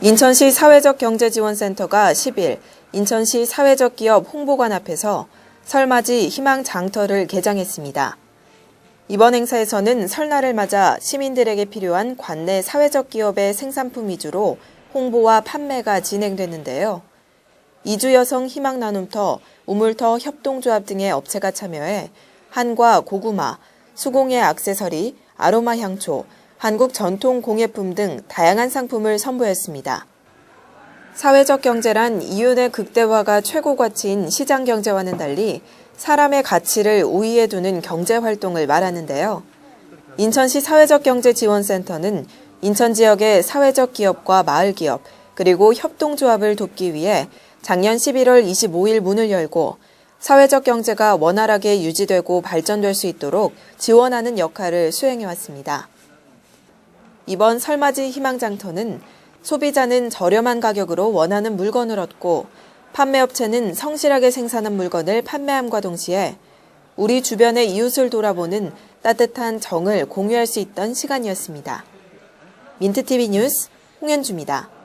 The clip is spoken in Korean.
인천시 사회적 경제지원센터가 10일 인천시 사회적 기업 홍보관 앞에서 설맞이 희망 장터를 개장했습니다. 이번 행사에서는 설날을 맞아 시민들에게 필요한 관내 사회적 기업의 생산품 위주로 홍보와 판매가 진행됐는데요. 이주 여성 희망 나눔터, 우물터 협동조합 등의 업체가 참여해 한과 고구마, 수공예 액세서리, 아로마 향초, 한국 전통 공예품 등 다양한 상품을 선보였습니다. 사회적 경제란 이윤의 극대화가 최고 가치인 시장 경제와는 달리 사람의 가치를 우위에 두는 경제 활동을 말하는데요. 인천시 사회적 경제 지원센터는 인천 지역의 사회적 기업과 마을 기업 그리고 협동조합을 돕기 위해 작년 11월 25일 문을 열고 사회적 경제가 원활하게 유지되고 발전될 수 있도록 지원하는 역할을 수행해 왔습니다. 이번 설맞이 희망장터는 소비자는 저렴한 가격으로 원하는 물건을 얻고 판매업체는 성실하게 생산한 물건을 판매함과 동시에 우리 주변의 이웃을 돌아보는 따뜻한 정을 공유할 수 있던 시간이었습니다. 민트TV 뉴스 홍현주입니다.